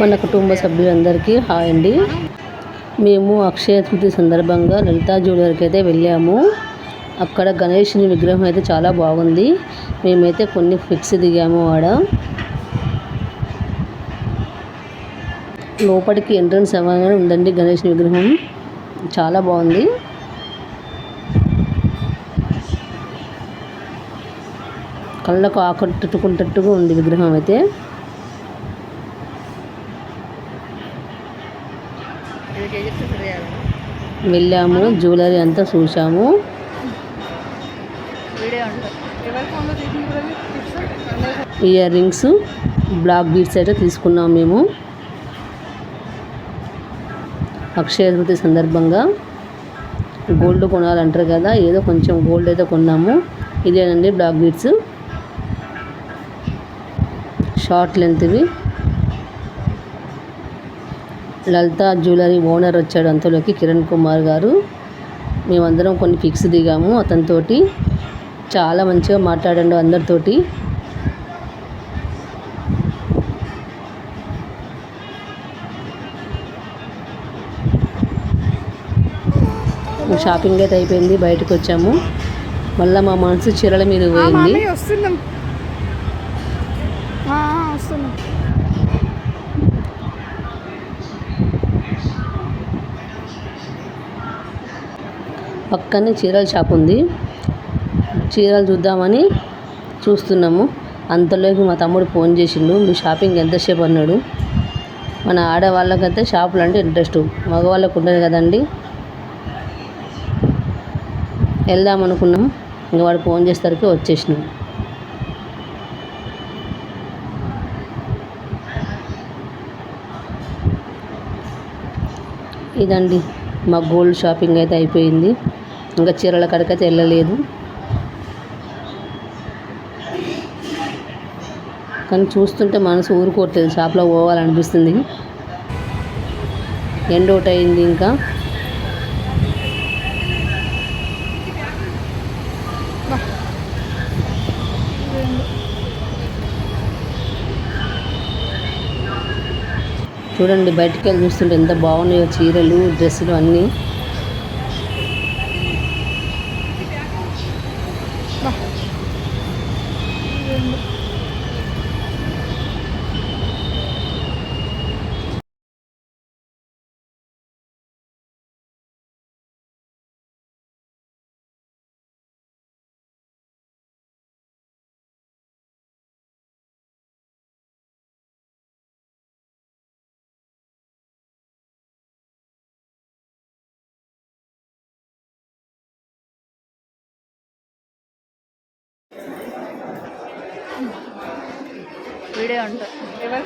మన కుటుంబ సభ్యులందరికీ హాయ్ అండి. మేము అక్షయ తృతీయ సందర్భంగా లలితా జ్యువెలరీకి అయితే వెళ్ళాము. అక్కడ గణేషుని విగ్రహం అయితే చాలా బాగుంది. మేమైతే కొన్ని ఫిక్స్ దిగాము ఆడ. లోపలికి ఎంట్రన్స్ అవ్వగానే ఉందండి గణేషుని విగ్రహం? చాలా బాగుంది. కళ్ళకు ఆకట్టుకుంటట్టుగా ఉంది విగ్రహం అయితే. వెళ్ళాము జ్యువెలరీ అంతా చూసాము ఇయర్ రింగ్స్ బ్లాక్ బీడ్స్ అయితే తీసుకున్నాం మేము. అక్షయ తృతీయ సందర్భంగా. గోల్డ్ కొనాలంటారు కదా ఏదో కొంచెం గోల్డ్ అయితే కొన్నాము. ఇదేనండి బ్లాక్ బీడ్స్ షార్ట్ లెంత్వి లలిత జ్యువెలరీ ఓనర్ వచ్చాడు అంతలోకి కిరణ్ కుమార్ గారు. మేమందరం కొన్ని పిక్స్ దిగాము అతనితోటి. చాలా మంచిగా మాట్లాడండు అందరితోటి. షాపింగ్ అయితే అయిపోయింది బయటకు వచ్చాము. మళ్ళీ మా మనసు చీరల మీద పోయింది. వస్తున్నాం. పక్కనే చీరల షాప్ ఉంది. చీరలు చూద్దామని చూస్తున్నాము. అంతలోకి మా తమ్ముడు ఫోన్ చేసిండు మీ షాపింగ్ ఎంతసేపు? అన్నాడు. మన ఆడవాళ్ళకైతే షాపులు అంటే ఇంట్రెస్ట్. మగవాళ్ళకు ఉండదు కదండి. వెళ్దాం అనుకున్నాం. ఇంక వాడు ఫోన్ చేసేసరికి వచ్చేసినాం. ఇదండి మా గోల్డ్ షాపింగ్ అయితే అయిపోయింది. ఇంకా చీరల కడకైతే వెళ్ళలేదు. కానీ చూస్తుంటే మనసు ఊరుకోవట్లేదు షాప్లో పోవాలనిపిస్తుంది. ఎండ్ ఒకటి అయింది ఇంకా. చూడండి బయటికి వెళ్ళి చూస్తుంటే ఎంత బాగున్నాయో చీరలు డ్రెస్సులు అన్నీ. ചെയ്യണ്ട് అంట ఎవరి